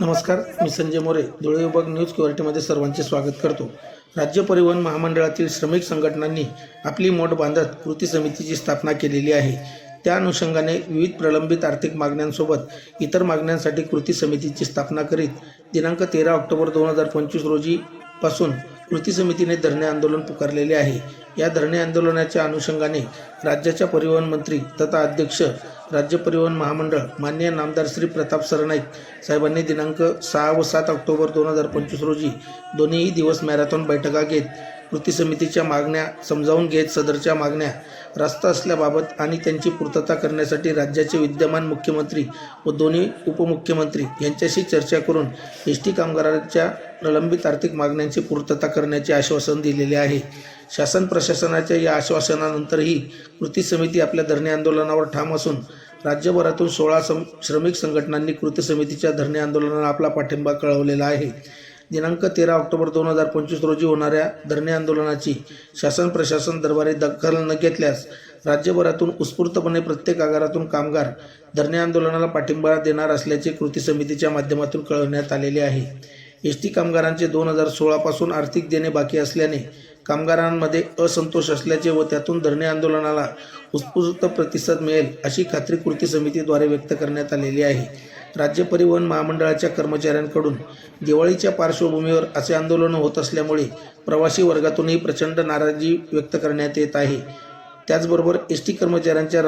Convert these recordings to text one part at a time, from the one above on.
नमस्कार मी संजय मोरे धुळे विभाग न्यूज क्युरिटीमध्ये सर्वांचे स्वागत करतो. राज्य परिवहन महामंडळातील श्रमिक संघटनांनी आपली मोठ बांधत कृती समितीची स्थापना केलेली आहे. त्या अनुषंगाने विविध प्रलंबित आर्थिक मागण्यांसोबत इतर मागण्यांसाठी कृती समितीची स्थापना करीत दिनांक तेरा ऑक्टोबर दोन हजार पंचवीस रोजी पासून कृती समितीने धरणे आंदोलन पुकारलेले आहे. या धरणे आंदोलनाच्या अनुषंगाने राज्याच्या परिवहन मंत्री तथा अध्यक्ष राज्य परिवहन महामंडळ मान्य नामदार श्री प्रताप सरनाईक साहेबांनी दिनांक सहा व सात ऑक्टोबर दोन हजार पंचवीस रोजी दोन्हीही दिवस मॅरेथॉन बैठका घेत कृती समितीच्या मागण्या समजावून घेत सदरच्या मागण्या रास्त असल्याबाबत आणि त्यांची पूर्तता करण्यासाठी राज्याचे विद्यमान मुख्यमंत्री व दोन्ही उपमुख्यमंत्री यांच्याशी चर्चा करून एस टी कामगारांच्या प्रलंबित आर्थिक मागण्यांची पूर्तता करण्याचे आश्वासन दिलेले आहे. शासन प्रशासनाच्या या आश्वासनानंतरही कृती समिती आपल्या धरणे आंदोलनावर ठाम असून राज्यभरातून सोळा सम श्रमिक संघटनांनी कृती समितीच्या धरणे आंदोलनाला आपला पाठिंबा कळवलेला आहे. दिनांक तेरा ऑक्टोबर दोन हजार पंचवीस रोजी होणाऱ्या धरणे आंदोलनाची शासन प्रशासन दरबारी दखल न घेतल्यास राज्यभरातून उत्स्फूर्तपणे प्रत्येक आगारातून कामगार धरणे आंदोलनाला पाठिंबा देणार असल्याचे कृती समितीच्या माध्यमातून कळवण्यात आलेले आहे. एस टी कामगारांचे दोन हजार सोळापासून आर्थिक देणे बाकी असल्याने कामगारांमध्ये असंतोष असल्याचे व त्यातून धरणे आंदोलनाला उत्स्फूर्त प्रतिसाद मिळेल अशी खात्री कृती समितीद्वारे व्यक्त करण्यात आलेली आहे. राज्य परिवहन महामंडळाच्या कर्मचाऱ्यांकडून दिवाळीच्या पार्श्वभूमीवर असे आंदोलन होत असल्यामुळे प्रवासी वर्गातूनही प्रचंड नाराजी व्यक्त करण्यात येत आहे. त्याचबरोबर एस टी कर्मचाऱ्यांच्या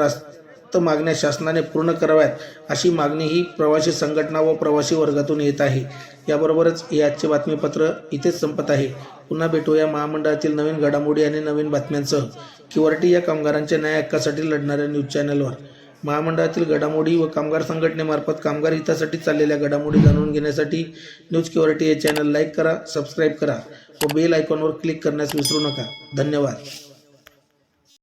रास्त मागण्या शासनाने पूर्ण कराव्यात अशी मागणी ही प्रवासी संघटना व प्रवासी वर्गातून येत आहे. याबरोबरच हे आजचे बातमीपत्र इथेच संपत आहे. पुन्हा भेटूया महामंडळातील नवीन घडामोडी आणि नवीन बातम्यांसह. किवरटी या कामगारांच्या न्याय हक्कासाठी लढणाऱ्या न्यूज चॅनलवर. महामंडळातील घडामोडी व कामगार संघटनेमार्फत कामगार हितासाठी चाललेल्या घडामोडी जाणून घेण्यासाठी न्यूज क्युरिटी हे चॅनल लाईक करा सबस्क्राईब करा व बेल आयकॉनवर क्लिक करण्यास विसरू नका. धन्यवाद.